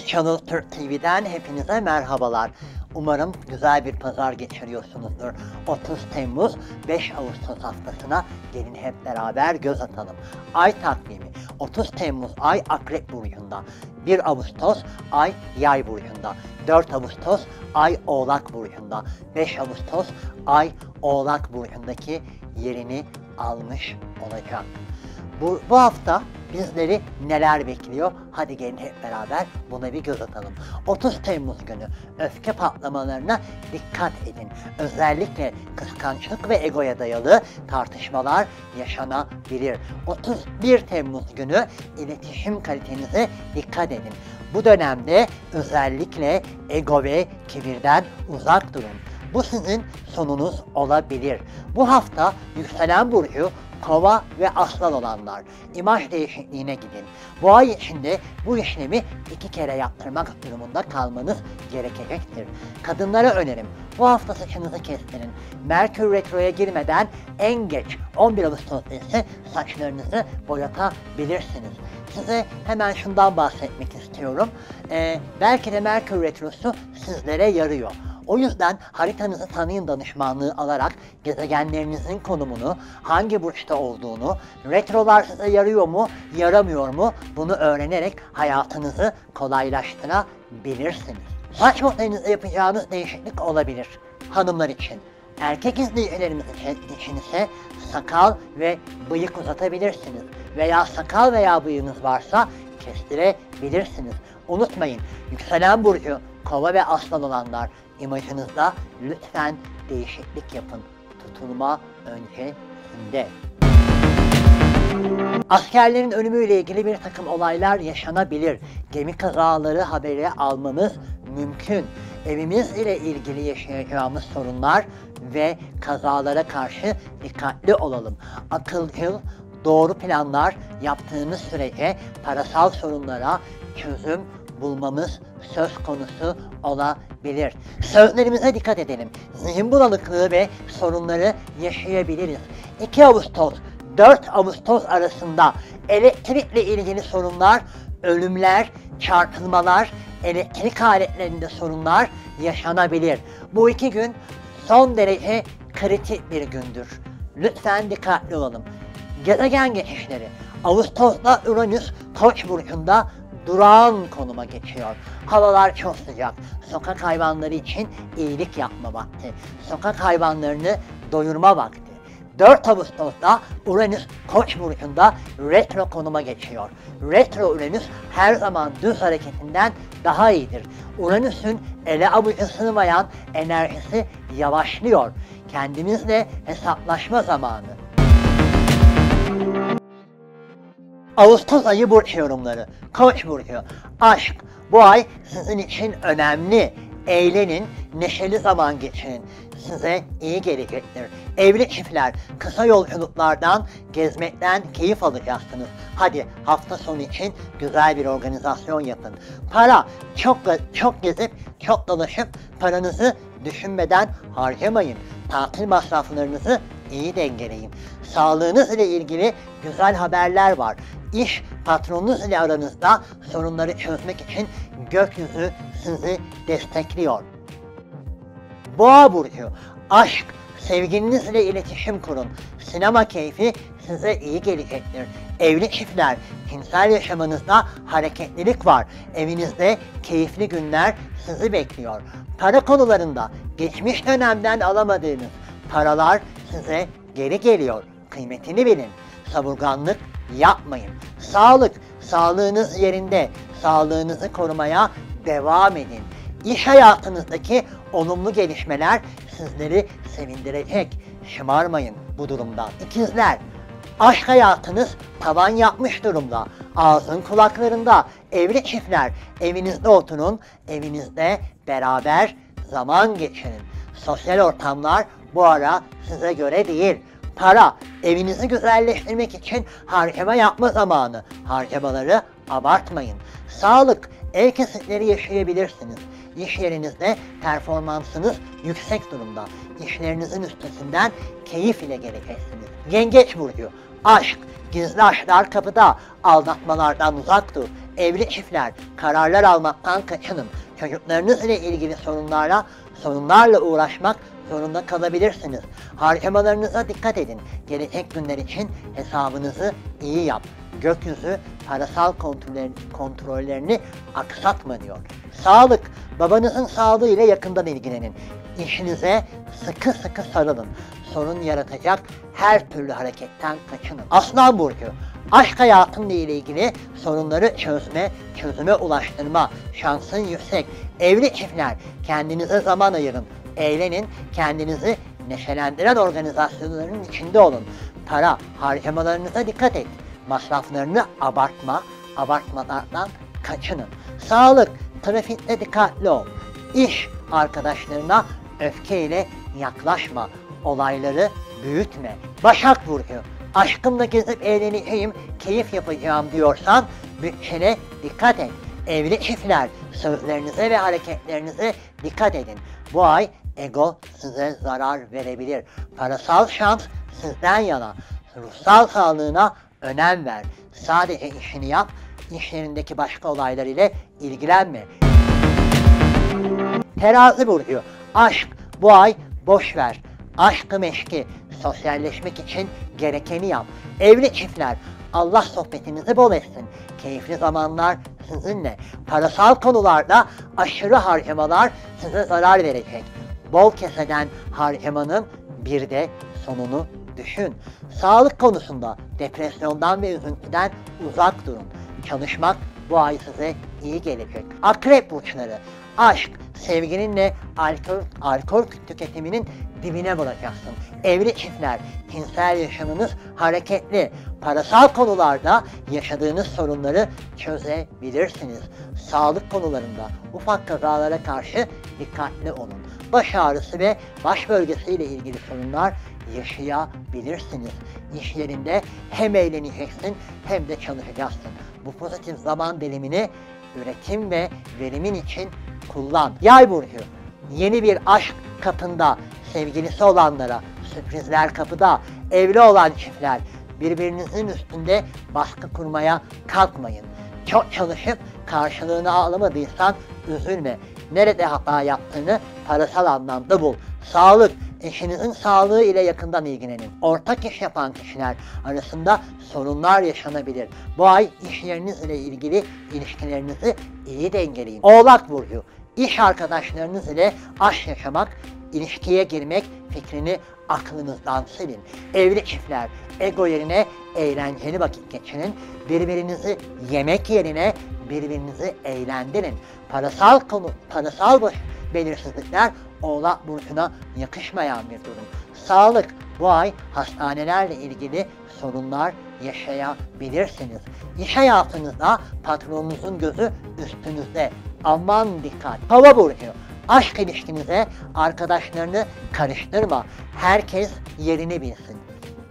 Venus Channel Türk TV'den hepinize merhabalar. Umarım güzel bir pazar geçiriyorsunuzdur. 30 Temmuz 5 Ağustos haftasına gelin hep beraber göz atalım. Ay takvimi 30 Temmuz ay Akrep Burcu'nda. 1 Ağustos ay Yay Burcu'nda. 4 Ağustos ay Oğlak Burcu'nda. 5 Ağustos ay Oğlak Burcu'ndaki yerini almış olacak. Bu, bu hafta bizleri neler bekliyor? Hadi gelin hep beraber buna bir göz atalım. 30 Temmuz günü öfke patlamalarına dikkat edin. Özellikle kıskançlık ve egoya dayalı tartışmalar yaşanabilir. 31 Temmuz günü iletişim kalitenize dikkat edin. Bu dönemde özellikle ego ve kibirden uzak durun. Bu sizin sonunuz olabilir. Bu hafta yükselen burcu kova ve aslan olanlar imaj değişikliğine gidin. Bu ay içinde bu işlemi iki kere yaptırmak durumunda kalmanız gerekecektir. Kadınlara önerim bu hafta saçınızı kestirin. Merkür Retro'ya girmeden en geç 11 Ağustos'ta ise saçlarınızı boyatabilirsiniz. Size hemen şundan bahsetmek istiyorum. Ee, belki de Merkür Retrosu sizlere yarıyor. O yüzden haritanızı tanıyın danışmanlığı alarak gezegenlerinizin konumunu, hangi burçta olduğunu, retrolar size yarıyor mu, yaramıyor mu bunu öğrenerek hayatınızı kolaylaştırabilirsiniz. Saç modelinizde yapacağınız değişiklik olabilir hanımlar için. Erkek izleyicilerimiz için ise sakal ve bıyık uzatabilirsiniz. Veya sakal veya bıyığınız varsa kestirebilirsiniz. Unutmayın, yükselen burcu, kova ve aslan olanlar imajınızda lütfen değişiklik yapın. Tutulma öncesinde. Askerlerin ölümüyle ilgili bir takım olaylar yaşanabilir. Gemi kazaları haberi almamız mümkün. Evimiz ile ilgili yaşayacağımız sorunlar ve kazalara karşı dikkatli olalım. Akılcıl, doğru planlar yaptığımız sürece parasal sorunlara çözüm bulmamız söz konusu olabilir. Sözlerimize dikkat edelim. Zihin bulanıklığı ve sorunları yaşayabiliriz. 2 Ağustos 4 Ağustos arasında elektrikle ilgili sorunlar, ölümler, çarpılmalar, elektrik aletlerinde sorunlar yaşanabilir. Bu iki gün son derece kritik bir gündür. Lütfen dikkatli olalım. Gezegen geçişleri. Ağustos'ta Uranüs Koç burcunda durağan konuma geçiyor. Havalar çok sıcak. Sokak hayvanları için iyilik yapma vakti. Sokak hayvanlarını doyurma vakti. 4 Ağustos'ta Uranüs Koç burcunda retro konuma geçiyor. Retro Uranüs her zaman düz hareketinden daha iyidir. Uranüs'ün ele avuca sığmayan enerjisi yavaşlıyor. Kendimizle hesaplaşma zamanı. Ağustos ayı burç yorumları. Koç burcu. Aşk. Bu ay sizin için önemli. Eğlenin, neşeli zaman geçirin. Size iyi gelecektir. Evli çiftler, kısa yolculuklardan, gezmekten keyif alacaksınız. Hadi hafta sonu için güzel bir organizasyon yapın. Para, çok çok gezip, çok dolaşıp paranızı düşünmeden harcamayın. Tatil masraflarınızı iyi dengeleyin. Sağlığınız ile ilgili güzel haberler var. İş patronunuz ile aranızda sorunları çözmek için gökyüzü sizi destekliyor. Boğa burcu, aşk, sevgilinizle iletişim kurun. Sinema keyfi size iyi gelecektir. Evli çiftler, cinsel yaşamınızda hareketlilik var. Evinizde keyifli günler sizi bekliyor. Para konularında geçmiş dönemden alamadığınız paralar size geri geliyor. Kıymetini bilin. Savurganlık yapmayın. Sağlık, sağlığınız yerinde. Sağlığınızı korumaya devam edin. İş hayatınızdaki olumlu gelişmeler sizleri sevindirecek. Şımarmayın bu durumdan. İkizler, aşk hayatınız tavan yapmış durumda. Ağzın kulaklarında. Evli çiftler, evinizde oturun, evinizde beraber zaman geçirin. Sosyal ortamlar bu ara size göre değil. Para, evinizi güzelleştirmek için harcama yapma zamanı. Harcamaları abartmayın. Sağlık, el kesitleri yaşayabilirsiniz. İş yerinizde performansınız yüksek durumda. İşlerinizin üstesinden keyif ile geleceksiniz. Yengeç burcu, aşk, Gizli aşklar kapıda, aldatmalardan uzak dur. Evli çiftler, kararlar almaktan kaçının. Çocuklarınız ile ilgili sorunlarla, sorunlarla uğraşmak zorunda kalabilirsiniz. Harcamalarınıza dikkat edin. Gelecek günler için hesabınızı iyi yap. Gökyüzü parasal kontrollerini, kontrollerini aksatma diyor. Sağlık, babanızın sağlığı ile yakından ilgilenin. İşinize sıkı sıkı sarılın. Sorun yaratacak her türlü hareketten kaçının. Aslan Burcu, aşk hayatınla ilgili sorunları çözme, çözüme ulaştırma şansın yüksek. Evli çiftler, kendinize zaman ayırın. Eğlenin, kendinizi neşelendiren organizasyonların içinde olun. Para, harcamalarınıza dikkat et. Masraflarını abartma, abartmalardan kaçının. Sağlık, trafikte dikkatli ol. İş arkadaşlarına öfkeyle yaklaşma. Olayları büyütme. Başak Burcu, aşkımla gezip eğleneceğim, keyif yapacağım diyorsan bütçene dikkat et. Evli çiftler, sözlerinize ve hareketlerinize dikkat edin. Bu ay ego size zarar verebilir. Parasal şans sizden yana. Ruhsal sağlığına önem ver. Sadece işini yap, iş yerindeki başka olaylar ile ilgilenme. Terazi burcu. Aşk bu ay boş ver. Aşkı meşki. Sosyalleşmek için gerekeni yap. Evli çiftler. Allah sohbetinizi bol etsin. Keyifli zamanlar sizinle. Parasal konularda aşırı harcamalar size zarar verecek. Bol keseden harcamanın bir de sonunu düşün. Sağlık konusunda depresyondan ve üzüntüden uzak durun. Çalışmak bu ay size iyi gelecek. Akrep burçları. Aşk, sevgininle alkol, alkol tüketiminin dibine vuracaksın. Evli çiftler, cinsel yaşamınız hareketli. Parasal konularda yaşadığınız sorunları çözebilirsiniz. Sağlık konularında ufak kazalara karşı dikkatli olun. Baş ağrısı ve baş bölgesiyle ilgili sorunlar yaşayabilirsiniz. İş yerinde hem eğleneceksin hem de çalışacaksın. Bu pozitif zaman dilimini üretim ve verimin için kullan. Yay burcu, yeni bir aşk kapında, sevgilisi olanlara, sürprizler kapıda, evli olan çiftler, birbirinizin üstünde baskı kurmaya kalkmayın. Çok çalışıp karşılığını alamadıysan üzülme. Nerede hata yaptığını parasal anlamda bul. Sağlık, eşinizin sağlığı ile yakından ilgilenin. Ortak iş yapan kişiler arasında sorunlar yaşanabilir. Bu ay iş yeriniz ile ilgili ilişkilerinizi iyi dengeleyin. Oğlak Burcu, iş arkadaşlarınız ile aşk yaşamak, ilişkiye girmek fikrini aklınızdan silin. Evli çiftler, ego yerine eğlenceli vakit geçirin. Birbirinizi yemek yerine birbirinizi eğlendirin. Parasal konu, parasal belirsizlikler Oğlak Burcu'na yakışmayan bir durum. Sağlık, bu ay hastanelerle ilgili sorunlar yaşayabilirsiniz. İş hayatınızda patronunuzun gözü üstünüzde. Aman dikkat. Hava burcu. Aşk ilişkinize arkadaşlarını karıştırma. Herkes yerini bilsin.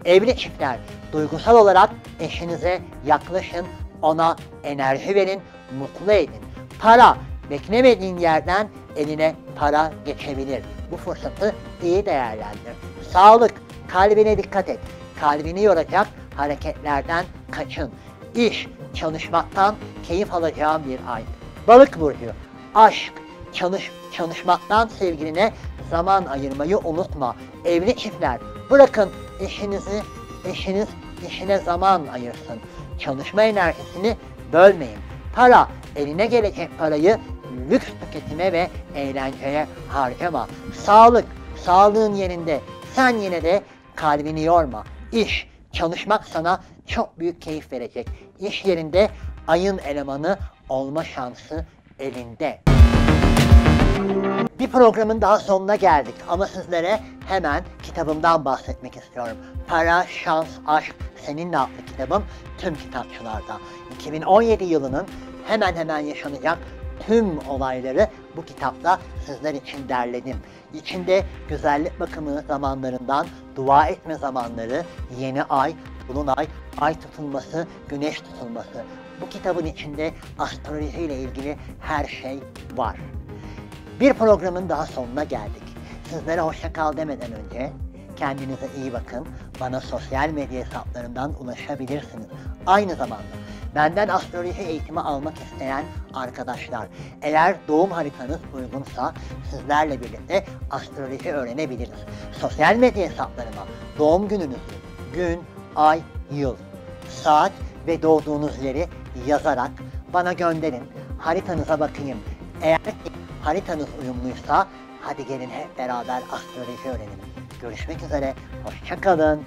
Evli çiftler duygusal olarak eşinize yaklaşın, ona enerji verin, mutlu edin. Para, beklemediğin yerden eline para geçebilir. Bu fırsatı iyi değerlendir. Sağlık, kalbine dikkat et. Kalbini yoracak hareketlerden kaçın. İş, çalışmaktan keyif alacağın bir ay. Balık burcu, aşk, çalış, çalışmaktan sevgiline zaman ayırmayı unutma. Evli çiftler, bırakın eşinizi, eşiniz işine zaman ayırsın. Çalışma enerjisini bölmeyin. Para, eline gelecek parayı lüks tüketime ve eğlenceye harcama. Sağlık, sağlığın yerinde. Sen yine de kalbini yorma. İş, çalışmak sana çok büyük keyif verecek. İş yerinde ayın elemanı olma şansı elinde. Bir programın daha sonuna geldik ama sizlere hemen kitabımdan bahsetmek istiyorum. Para, Şans, Aşk Seninle adlı kitabım tüm kitapçılarda. 2017 yılının hemen hemen yaşanacak tüm olayları bu kitapta sizler için derledim. İçinde güzellik bakımı zamanlarından dua etme zamanları, yeni ay, dolunay, ay tutulması, güneş tutulması. Bu kitabın içinde astroloji ile ilgili her şey var. Bir programın daha sonuna geldik. Sizlere hoşça kal demeden önce Kendinize iyi bakın. Bana sosyal medya hesaplarımdan ulaşabilirsiniz. Aynı zamanda benden astroloji eğitimi almak isteyen arkadaşlar, eğer doğum haritanız uygunsa sizlerle birlikte astroloji öğrenebiliriz. Sosyal medya hesaplarıma doğum gününüzü, gün, ay, yıl, saat ve doğduğunuz yeri yazarak bana gönderin. Haritanıza bakayım. Eğer haritanız uyumluysa hadi gelin hep beraber astroloji öğrenelim. Görüşmek üzere. Hoşçakalın.